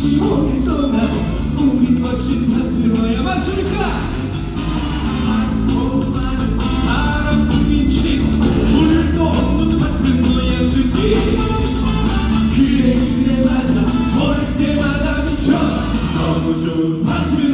시험을 떠나 우리 멋진 다 들어야만 소니까 사람 꿈인지 물도 없는 같은 너의 느낌 그래 그래 맞아. 볼 때마다 미쳐. 너무 좋은 파트.